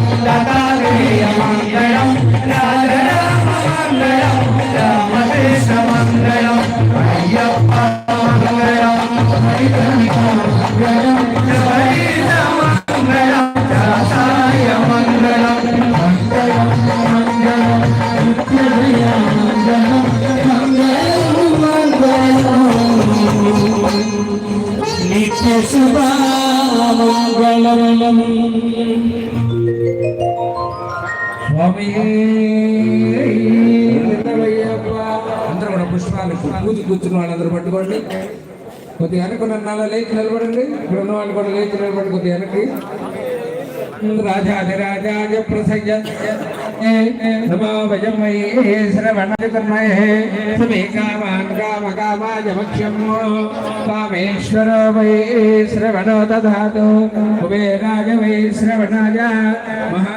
మంగళం దత్తాత్రేయ మంగళం అందరూ కూడా పుష్పాలు పూజ కూర్చున్న వాళ్ళందరూ పట్టుకోండి. కొద్దిగా వెనక నాలో లేచి నిలబడండి. ఇక్కడ ఉన్న వాళ్ళు కూడా లేచి నిలబడి కొద్దిగా వెనక్కి. రాజాధిరాజాయ ప్రసయ్య నమో వయమయే శ్రవణకర్మయే సమే కామాన్ కామ కామాయ భక్ష్యం కామేశ్వర వై శ్రవణో దధాతు కుబేరాయ వై శ్రవణాయ. మహా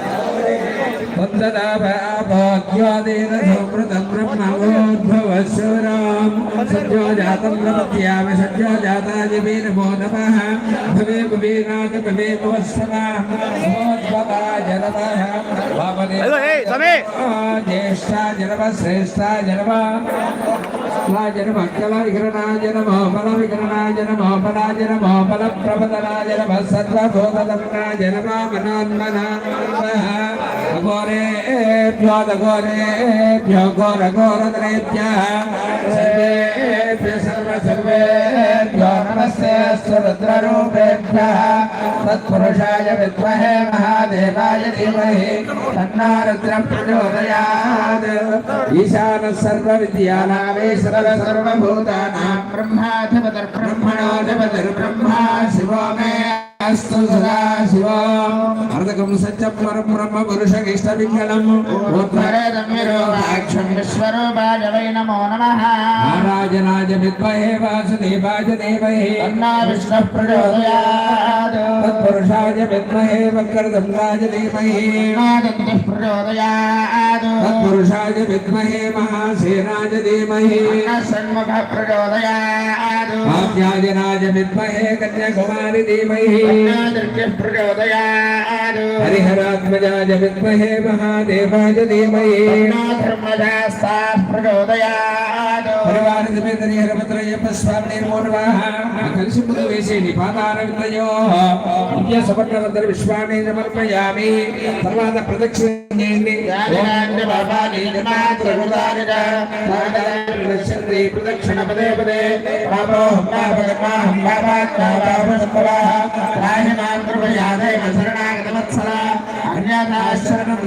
वंदनाभाग्योदेन सुकृतं ब्रह्मोद्भवशुराम् सद्यो जातं प्रपद्यामि सद्यो जातादिवे नमो नमः भवे भुवेनाथ भवे भवस्वमोद्भवा जनमः ज्येष्ठा जनम श्रेष्ठा जनम। జ్యేష్ఠాయ నమః శ్రేష్ఠాయ నమః లాయ నమః కళవికరణాయ నమో బలవికరణాయ నమో బలాయ నమో బలప్రపదనాయ ఘోర ఘోరద్రేభ్యः సర్వేభ్య సర్వ నమస్తే అస్తు రుద్రరూపేభ్యः తత్పురుషాయ విద్మహే మహాదేవాయ ధీమహి తన్నా రుద్రం ప్రచోదయాత్ ఈశాన సర్వ అర్ధకం సత్యం పరం బ్రహ్మ పురుష ఇష్టపింగళం ఉత్తరేదమిరోక్షం విశ్వరూపాయ వై నమో. నమః నారాయణాయ విద్మహే వాసుదేవాయ దేవహే తన్నా విష్ణుః ప్రచోదయాత్ తత్పురుషాయ విద్మహే వక్రదండాయ ధీమహి నాదంతిః ప్రచోదయాత్ తత్పురుషాయ విద్మహే మహాసేనాయ ధీమహి షణ్ముఖ ప్రచోదయాత్ ఆద్యాయనాయ విద్మహే కన్యాకుమారి ధీమహి నాదృష్టిః ప్రచోదయాత్ హరిహరాత్మజాయ విద్మహే మహాదేవాయ ధీమహి ధర్మదాస్తాః ప్రచోదయాత్ పరివార స్వామి నిర్మోర్వాహ కలిసి ముందు వేసేయండి. పాదార విద్రయో విశ్వాన్ని సమర్పయామి. తర్వాత ప్రదక్షిణ చేయండి ప్రదక్షిణ పదే పదే.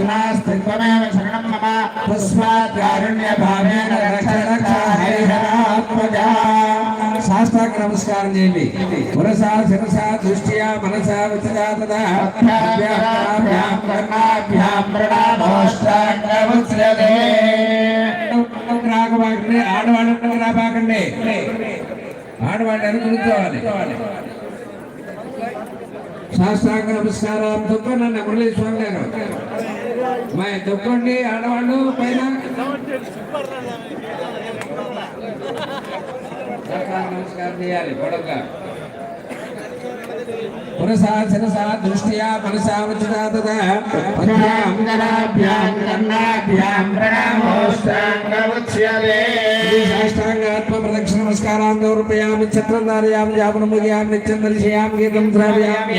నాస్తి త్వమేవ శరణం మమ. తస్మాత్ కారుణ్య నమస్కారం చేయండి. మనసా శిరస దృష్ట్యా మనసా వచనా రాకబాకండి ఆడవాళ్ళు రాబాకండి ఆడవాళ్ళు అని కూర్చోవాలి శాస్త్రాంగ నమస్కారం తొక్కండి మురళీ స్వామి గారు మా తొక్కండి ఆడవాళ్ళు పైన నమస్కారం చేయాలి పొడవుగా పురసా శిరసా దృష్ట్యా మనసా వచనా తదా అభ్యాం కర్మాభ్యాం సాష్టాంగాత్మ ప్రదక్షిణ నమస్కారాం ఛత్రం ధారయామి నిత్యం దర్శయామి గీతం శ్రావయామి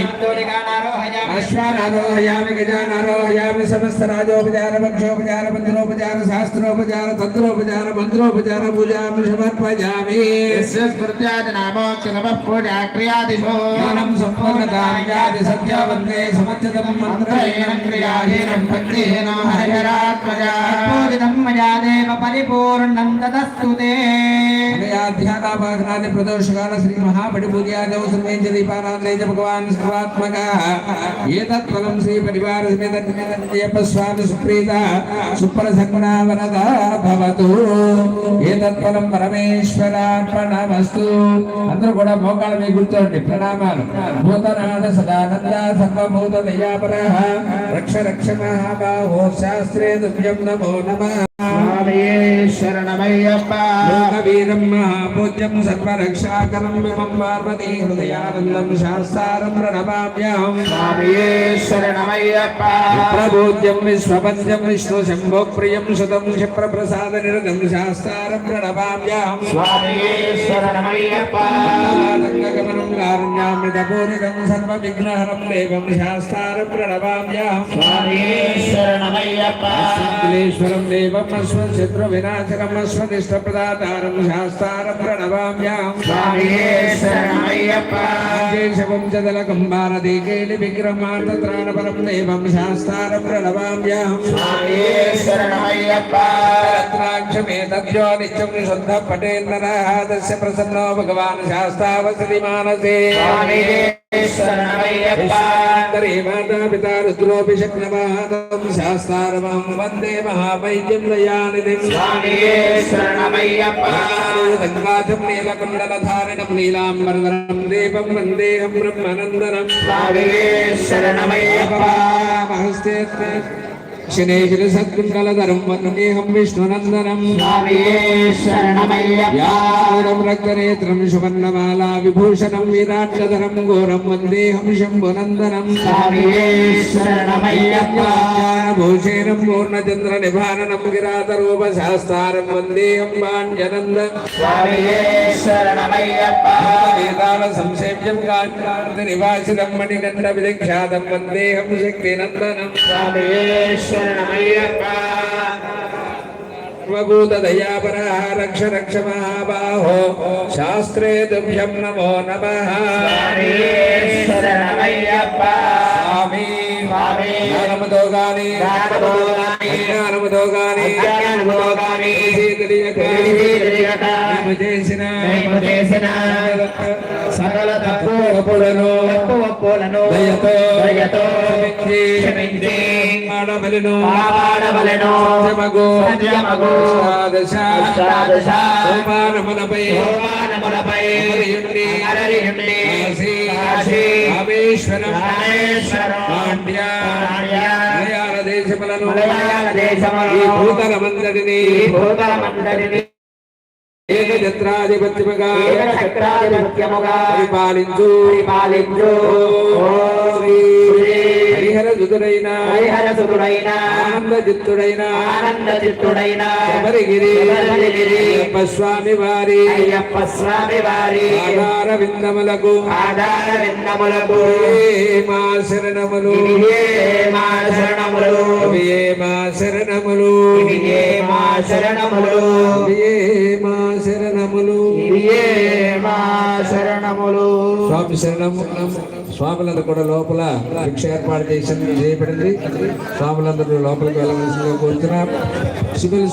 अश्वानारोहयामि गजानारोहयामि समस्तराजोपचार वक्षोपचार बन्धनोपचार शास्त्रोपचार तंत्रोपचार मंत्रोपचार पूजामि समर्पयामि यस्य स्मृत्यादिनामोच्च नमः पूजा क्रियादिशो ज्ञानं सम्पूर्णकार्यादि सत्यावन्ते समर्थतं मन्त्रहीनं क्रियाहीनं भक्तिहीनं हरिहरात्मजा। पूजितं मया देव परिपूर्णं ततस्तु ते। अध्यानापाघ्नादि प्रदोषकाल श्री महापटिपूज्यादौ सर्वेन्द्र दीपानान्दे च भगवान् सर्वात्मकः। సర్వాత్మక ఏతత్ఫలం శ్రీ పరివార సమేత స్వామి సుప్రీత సుప్రసన్న వరద భవతు. ఏతత్ఫలం పరమేశ్వరార్పణమస్తు. అందరూ కూడా మోకాళ్ళ మీ కూర్చోండి ప్రణామాలు. భూతనాథ సదానంద సర్వభూత దయాపర. రక్ష రక్ష మహాబాహో శాస్త్రే దుభ్యం నమో నమః. శరణమయ్యప్ప లోకవీరం మహాపూజ్యం సర్వరక్షాకరం విమం పార్వతీ హృదయానందం శాస్త్రం ప్రణమామ్యహం స్వామియే శరణమయ్యప్ప ప్రబోధ్యం విశ్వపంచం విష్ణు శంభో ప్రియం సుతం క్షిప్రప్రసాద నిరతం శాస్త్రం ప్రణమామ్యహం స్వామియే శరణమయ్యప్ప గమనం కారుణ్యామృతపూరితం సర్వవిఘ్నహరం దేవం శాస్త్రం ప్రణమామ్యహం స్వామియే శరణమయ్యప్ప దేవం అశ్వశత్రు వినాశనం అశ్వదిష్టప్రదాతారం శాస్త్రం శరణమయ్యప్ప కేశవం చదలకం భారతి కేలి విక్రమార్థత్రాణపరం దేవం శాస్త్రం ప్రణమామ్యహం స్వామియే శరణమయ్యప్ప రత్నాక్షమే తద్యో నిత్యం నిశుద్ధ పటేంద్రः తస్య ప్రసన్నో భగవాన్ శాస్తావసతి మానసే స్వామియే శరణమయ్యప్ప రే మాతా పితా రుద్రోపి శక్నమాతం శాస్తారమం వందే మహావైద్యం దయానిధిం స్వామియే శరణమయ్యప్ప. గంగాధం నీలకుండలధారణం నీలాంబరధరం దేవం వందేహం బ్రహ్మనందనం స్వామియే శరణమయ్యప్ప హస్తే శనేశ్వర సద్గుండలధరం వందేహం విష్ణునందనం. స్వామియే శరణమయ్యప్ప. వ్యాఘ్రం రక్తనేత్రం సువర్ణమాలా విభూషణం వీరాట్లధరం ఘోరం వందేహం శంభునందనం. స్వామియే శరణమయ్యప్ప. భూషేణం పూర్ణచంద్ర నిభాననం గిరాతరూప శాస్త్రం వందేహం పాండ్యనంద స్వామియే శరణమయ్యప్ప వేదాల సంసేవ్యం కాంతి నివాసితం మణికంఠ విదిక్షాతం వందేహం శక్తినందనం స్వామియే శరణమయ్యప్ప సర్వభూత దయాపర రక్ష రక్ష మహాబాహో శాస్త్రే తుభ్యం నమో నమః స్వామి జ్ఞానముతో గాని జ్ఞానముతో గాని చేసిన సకల తప్పులను తప్పులను దయతో దయతో క్షమించి క్షమించి. ఆడవలను కాపాడవలెను. సత్యమగు సత్యమగు. అష్టాదశ అష్టాదశ సోపానములపై సోపానములపై అమరియుండి అమరియుండి కాశీ కాశీ రామేశ్వరం రామేశ్వరం పాండ్య పాండ్య. మలయాళ దేశములను మలయాళ దేశములను. ఈ భూతలమందరినీ ఈ భూతలమందరినీ ఏకఛత్రాధిపత్యముగా. ఏకచక్రాధిపత్యముగా పరిపాలించు. పరిపాలించు. ఓ శ్రీ హరిహర దుదురైన హరిహరసుతుడైన ఆనందజిత్తుడైన. ఆనందచిత్తుడైన శబరిగిరి. శబరిగిరి. అయ్యప్ప స్వామి వారి అయ్యప్ప స్వామి వారి ఆధార విందములకు ఆధార విందములకు మా శరణములు. మా శరణములు మా శరణములు. శరణము. స్వాములందరూ కూడా లోపల భిక్ష ఏర్పాటు చేసి చేయబడింది స్వాములందరూ లోపలికి వెళ్ళవలసిందిగా కోరుతున్నాం. శిబిర